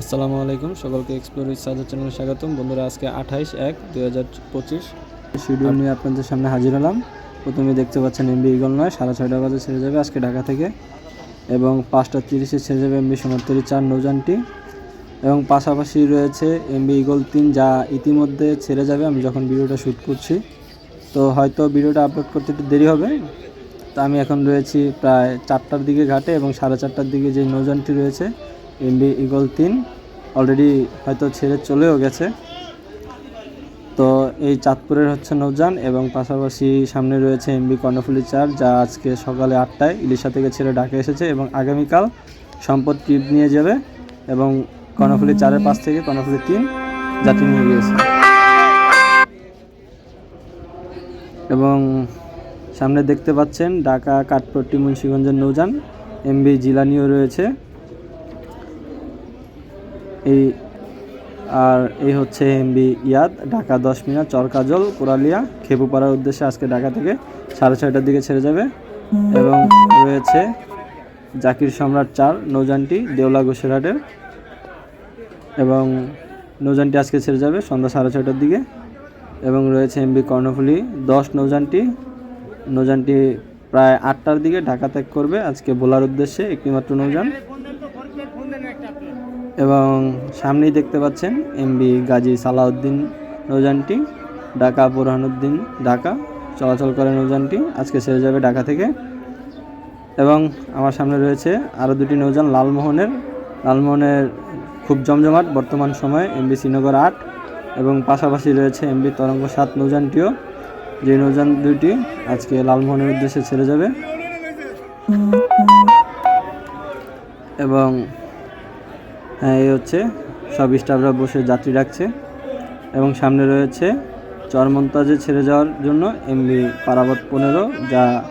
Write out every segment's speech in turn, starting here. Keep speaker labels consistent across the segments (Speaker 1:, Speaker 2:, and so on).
Speaker 1: আসসালামু আলাইকুম সকলকে এক্সপ্লোর উইথ সাজার চ্যানেলে স্বাগতম। বন্ধুরা আজকে আঠাইশ এক দুই হাজার পঁচিশ। শিডিউল নিয়ে আপনাদের সামনে হাজির হলাম। প্রথমে দেখতে পাচ্ছেন এমবি ইগল নয় সাড়ে ছয়টা বাজে ছেড়ে যাবে আজকে ঢাকা থেকে। এবং পাঁচটা তিরিশে ছেড়ে যাবে এমবি সোনাত্তরি চার নৌজানটি এবং পাশাপাশি রয়েছে এমবি ইগল তিন যা ইতিমধ্যে ছেড়ে যাবে। আমি যখন ভিডিওটা শ্যুট করছি তো হয়তো ভিডিওটা আপলোড করতে একটু দেরি হবে। তা আমি এখন রয়েছি প্রায় চারটার দিকে ঘাটে এবং সাড়ে চারটার দিকে যে নৌজানটি রয়েছে এমবি ইগল তিন। অলরেডি হয়তো ছেড়ে চলেও গেছে। তো এই চাঁদপুরের হচ্ছে নৌজান এবং পাশাপাশি সামনে রয়েছে এমবি কর্ণফুলি চার, যা আজকে সকালে আটটায় ইলিশা থেকে ছেড়ে ডাকে এসেছে এবং আগামীকাল সম্পদ ট্রিপ নিয়ে যাবে এবং কর্ণফুলি চারের পাশ থেকে কর্ণফুলি তিন যাত্রী নিয়ে গিয়েছে। এবং সামনে দেখতে পাচ্ছেন ঢাকা, কাঠপট্টি, মুন্সিগঞ্জের নৌজান এমবি জিলানিও রয়েছে। এই আর এই হচ্ছে এমবি ইয়াদ ঢাকা দশ মিনার চরকাজল কোরালিয়া খেপুপাড়ার উদ্দেশ্যে আজকে ঢাকা থেকে সাড়ে ছয়টার দিকে ছেড়ে যাবে। এবং রয়েছে জাকির সম্রাট চার নৌজানটি দেওলা গোসেরহাটের এবং নৌজানটি আজকে ছেড়ে যাবে সন্ধ্যা সাড়ে ছয়টার দিকে। এবং রয়েছে এমবি কর্ণফুলি দশ নৌজানটি। নৌজানটি প্রায় আটটার দিকে ঢাকা ত্যাগ করবে আজকে বোলার উদ্দেশ্যে একটিমাত্র নৌযান। এবং সামনেই দেখতে পাচ্ছেন এমবি গাজী সালাউদ্দিন নৌযানটি ঢাকা বুরহানুদ্দিন ঢাকা, চলাচল করে নৌযানটি আজকে ছেড়ে যাবে ঢাকা থেকে। এবং আমার সামনে রয়েছে আরও দুটি নৌযান, লালমোহনের। লালমোহনের খুব জমজমাট বর্তমান সময়ে এমবি শ্রীনগর আট এবং পাশাপাশি রয়েছে এমবি তরঙ্গ সাত নৌযানটিও। যে নৌযান দুটি আজকে লালমোহনের উদ্দেশ্যে ছেড়ে যাবে। এবং এই হচ্ছে। সব স্টাফরা বসে যাত্রী রাখছে। এবং সামনে রয়েছে চরমন্তাজে ছেড়ে যাওয়ার জন্য এমবি পারাবত পনেরো, যা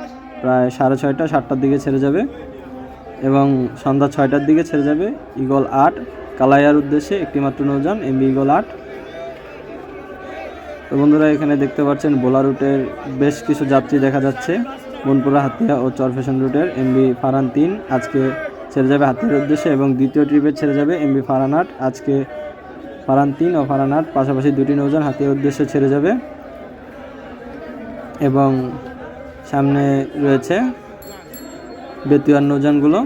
Speaker 1: প্রায় সাড়ে ছয়টা, সাতটার দিকে ছেড়ে যাবে। এবং সন্ধ্যা ছয়টার দিকে ছেড়ে যাবে ইগল আট। কালাইয়ার উদ্দেশ্যে একটিমাত্র নৌযান, এমবি ইগল আট। তো বন্ধুরা, এখানে দেখতে পাচ্ছেন বোলা রুটের বেশ কিছু যাত্রী দেখা যাচ্ছে। বনপুরা হাতিয়া ও চরফেশন রুটের এমবি ফারান তিন। আজকে ছেড়ে যাবে হাতের উদ্দেশ্যে এবং দ্বিতীয় ট্রিপে ছেড়ে যাবে এমবি ফারানাট আজকে ফারান তিন ও ফারানাট পাশাপাশি দুটি নৌযান হাতের উদ্দেশ্যে ছেড়ে যাবে। এবং সামনে রয়েছে বেতুয়ার নৌযানগুলো।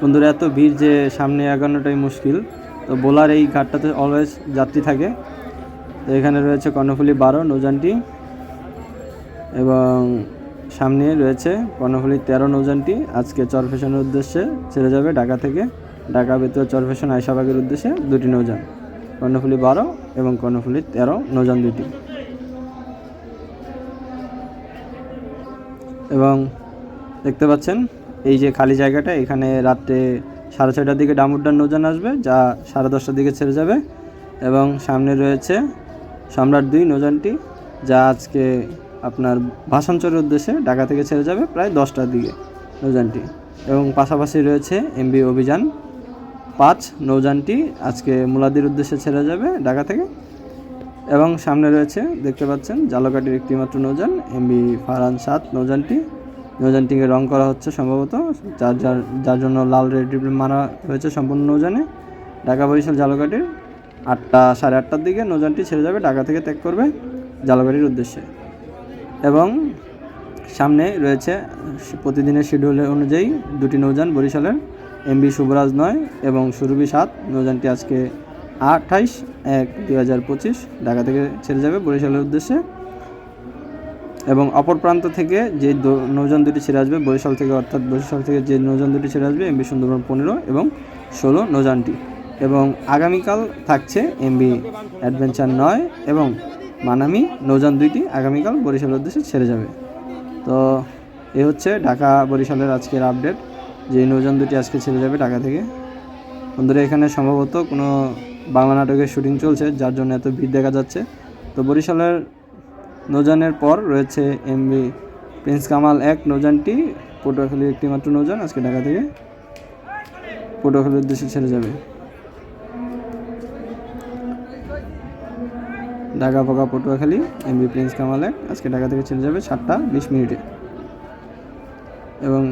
Speaker 1: বন্ধুরা, এত ভিড় যে সামনে এগানোটাই মুশকিল। তো বোলার এই ঘাটটাতে অলওয়েজ যাত্রী থাকে। তো এখানে রয়েছে কর্ণফুলি বারো নৌজানটি এবং সামনে রয়েছে কর্ণফুলির তেরো নৌযানটি। আজকে চরফেশনের উদ্দেশ্যে ছেড়ে যাবে ঢাকা থেকে। ঢাকা বেতুয়া চরফেশন আয়সাবাগের উদ্দেশ্যে দুটি নৌজান কর্ণফুলি বারো এবং কর্ণফুলি তেরো নৌযান দুটি এবং দেখতে পাচ্ছেন, এই যে খালি জায়গাটা, এখানে রাত্রে সাড়ে ছয়টার দিকে ডামুড্ডার নৌযান আসবে, যা সাড়ে দশটার দিকে ছেড়ে যাবে। এবং সামনে রয়েছে সম্রাট দুই নৌজানটি যা আজকে আপনার ভাষাঞ্চলের উদ্দেশ্যে ঢাকা থেকে ছেড়ে যাবে প্রায় দশটার দিকে নৌযানটি। এবং পাশাপাশি রয়েছে এমবি অভিযান পাঁচ নৌযানটি। আজকে মুলাদির উদ্দেশ্যে ছেড়ে যাবে ঢাকা থেকে। এবং সামনে রয়েছে, দেখতে পাচ্ছেন, জালকাটির একটিমাত্র নৌযান, এমবি ফারহান সাত নৌযানটি। নৌযানটিকে রং করা হচ্ছে সম্ভবত, যার যার যার জন্য লাল রেড রিবন মারা হয়েছে সম্পূর্ণ নৌযানে। ঢাকা বরিশাল জালকাটির আটটা, সাড়ে আটটার দিকে নৌযানটি ছেড়ে যাবে, ঢাকা থেকে ত্যাগ করবে জালকাটির উদ্দেশ্যে। এবং সামনে রয়েছে প্রতিদিনের শিডিউল অনুযায়ী দুটি নৌযান, বরিশালের এমবি শুভরাজ নয় এবং সুরভি সাত। নৌযানটি আজকে আঠাইশ এক দুই হাজার পঁচিশ ঢাকা থেকে ছেড়ে যাবে বরিশালের উদ্দেশ্যে। এবং অপর প্রান্ত থেকে যে নৌযান দুটি ছেড়ে আসবে বরিশাল থেকে, অর্থাৎ বরিশাল থেকে যে নৌযান দুটি ছেড়ে আসবে এমবি সুন্দরবন পনেরো এবং ষোলো নৌযানটি। এবং আগামীকাল থাকছে এমবি অ্যাডভেঞ্চার নয় এবং মানামি নৌযান দুইটি আগামীকাল বরিশালের উদ্দেশ্যে ছেড়ে যাবে। তো এ হচ্ছে ঢাকা বরিশালের আজকের আপডেট। যে নৌযান দুটি আজকে ছেড়ে যাবে ঢাকা থেকে। বন্ধুরা, এখানে সম্ভবত কোনো বাংলা নাটকের শুটিং চলছে, যার জন্য এত ভিড় দেখা যাচ্ছে। তো বরিশালের নৌযানের পর রয়েছে এমবি প্রিন্স কামাল এক নৌযানটি, পটুয়াখালীর একটি মাত্র নৌযান আজকে ঢাকা থেকে পটুয়াখালীর উদ্দেশ্যে ছেড়ে যাবে। ঢাকা পাকা পটুয়াখালী এমবি প্রিন্স কামালে আজকে ঢাকা থেকে ছেড়ে যাবে সাতটা বিশ মিনিটে। এবং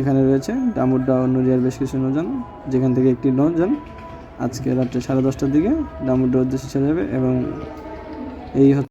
Speaker 1: এখানে রয়েছে ডামুড্ডা নড়িয়ার বেশ কিছু নজন যেখান থেকে একটি নজন আজকে রাত্রে সাড়ে দশটার দিকে ডামুড্ডা উদ্দেশ্যে ছেড়ে যাবে এবং এই হচ্ছে